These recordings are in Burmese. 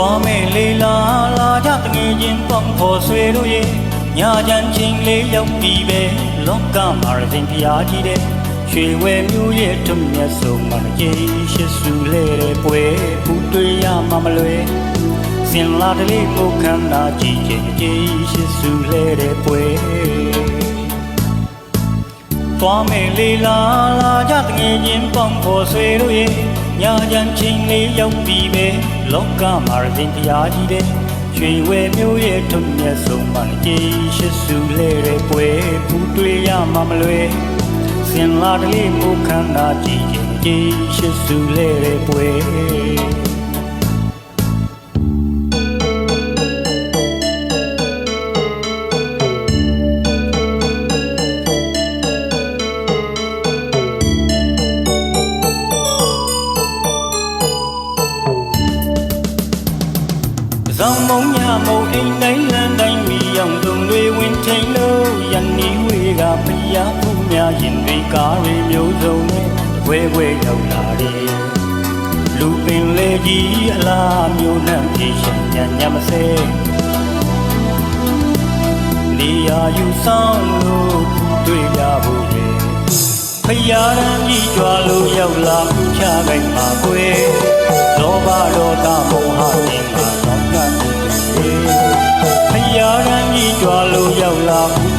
သွားမဲ့လေလာလာကြတငယ်ချင်းပေါင်းဖို့ဆွေတို့ရဲ့ညာချမ်းချင်းလေးရောက်ပြီးပဲလောကမှာရစဉ်ဖျားကြီးတဲ့ရွှေဝဲမျိုးရဲ့ထွတ်မြတ်ဆုံးမကြီးရှိစုလေတဲ့ပွဲဘူးတွေ့ရမှာမလွယ်စင်လာတလေးကိုခန္ဓာကြည့်ခြင်းကြီးရှိစုလေတဲ့ပွဲသွားမဲ့လေလာလာကြတငယ်ချင်းပေါင်းဖို့ဆွေတို့ရဲ့ ညာချမ်းချင်းလေးရောက်ပြီးပဲလောကမှာရစဉ်ဖျားကြီးတဲ့ရွှေဝဲမျိုးရဲ့ထွတ်မြတ်ဆုံးမကြီးရှိစုလေတဲ့ပွဲဘူးတွေ့ရမှာမလွယ်စင်လာတလေးကိုခန္ဓာကြည့်ခြင်းကြီးရှိစုလေတဲ့ပွဲ မုံညမုံအိမ်တိုင်းလန်းတိုင်းမီအောင်တုံတွေဝင်ထိန်လို့ယနီဝေကဖျားผู้များရင်တွေကားတွေမျိုးစုံနဲ့ဝဲဝဲရောက်လာတယ်လူပင်လေကြီးအလားမျိုးနှံပြေရှင်ညညမစဲနေရာယူဆောင်လို့တွေ့ရဖို့လေဖျားရန်ကြီးကြွားလို့ရောက်လာဦးချခိုင်မှာကွယ်လောဘဒေါသမောဟတင်မှာ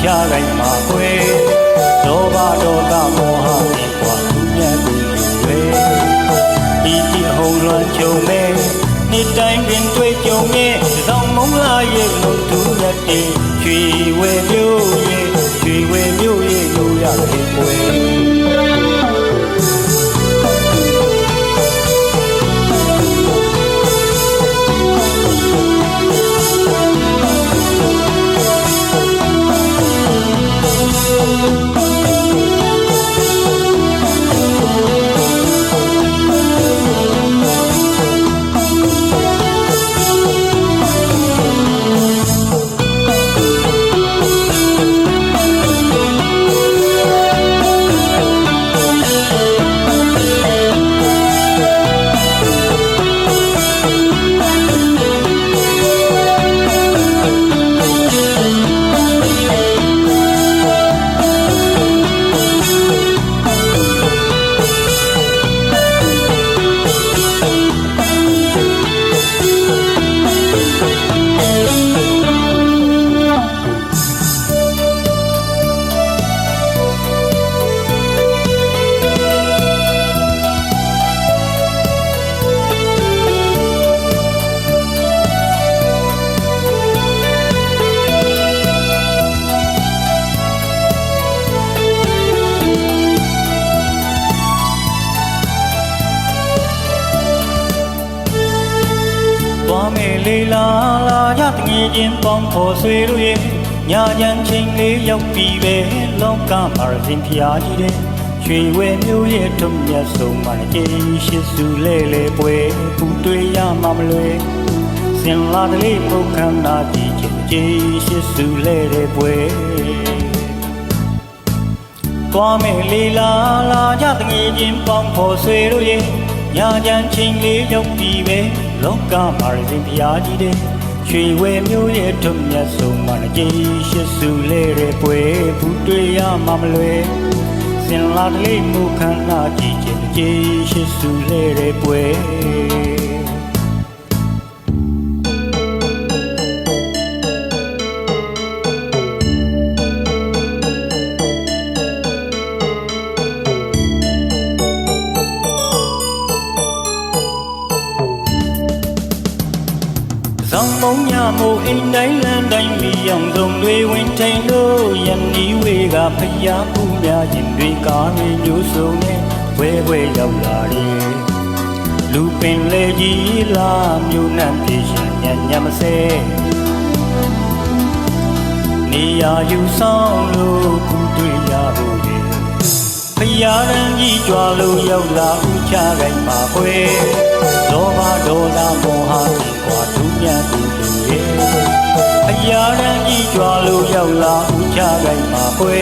ပြတိုင်းမှာခွဲလောဘဒေါသမောဟတွေကွာသူမြတ်ကိုယူဝဲဤတိဟုံလွန်ကြုံမဲ့နှစ်တိုင်းပင်တွေ့ကြုံမဲ့သောင်းမုံလာရဲ့မုတ်သူမြတ်တွေချွေဝဲမျိုးရဲ့ချွေဝဲမျိုးရဲ့လို့ရခဲ့ပွဲ မယ်လေလာလာကြတငယ်ချင်းပေါင်းဖို့ဆွေတို့ရဲ့ညာချမ်းချင်းလေးရောက်ပြီးပဲလောကမှာရစဉ်ဖျားကြီးတဲ့ရွှေဝဲမျိုးရဲ့ထွတ်မြတ်ဆုံးမကြီးရှိစုလဲလဲပွဲဘူးတွေ့ရမှာမလွယ်စင်လာတလေးပုတ်ခန္ဓာကြည့်ချင်းကြီးရှိစုလဲတဲ့ပွဲသွားမယ်လေလာလာကြတငယ်ချင်းပေါင်းဖို့ဆွေတို့ရဲ့ညာချမ်းချင်းလေးရောက်ပြီးပဲ လောကမှာရစဉ်ဖျားကြီးတဲ့ရွှေဝဲမျိုးရဲ့ထွတ်မြတ်ဆုံးမကြီးရှိစုလဲတဲ့ပွဲဘူးတွေ့ရမှာမလွယ်စင်လာတလေးမူခန္ဓာကြည့်ချင်းကြီးရှိစုလဲတဲ့ပွဲ ဇောင်းမုံညမို့အိမ်တိုင်းလန်းတိုင်းမီအောင်စုံတွေဝင်ထိန်လို့ယနီဝေကဖျားผู้များရင်တွေကားတွေမျိုးစုံနဲ့ဝဲဝဲရောက်လာတယ်လူပင်လေကြီးလာမျိုးနှံပြေရှင်ညံ့ညံ့မစဲနေရာယူဆောင်လို့ခုတွေ့ရဖို့ လေဖျားရန်ကြီးကြွားလို့ရောက်လာဦးချခိုင်ပါခွေလောဘဒေါသမောဟတွေကွာသူမြတ်သူတွေရဲ့အရာရန်ကြီးကြွားလို့ရောက်လာဦးချခိုင်ပါခွေ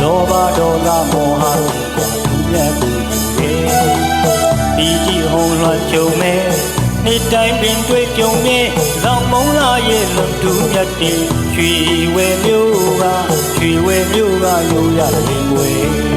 လောဘဒေါသမောဟတွေကွာသူမြတ်သူတွေရဲ့ဒီကြည့်ဟုံးလွှမ်းကြုံမဲ့နေ့တိုင်းပင်တွေ့ကြုံမြဲဇောင်းမုံလာရဲ့လွန်တူမြတ်တေရွှေဝဲမျိုးကရွှေဝဲမျိုးကရိုးရတယ်ကွယ်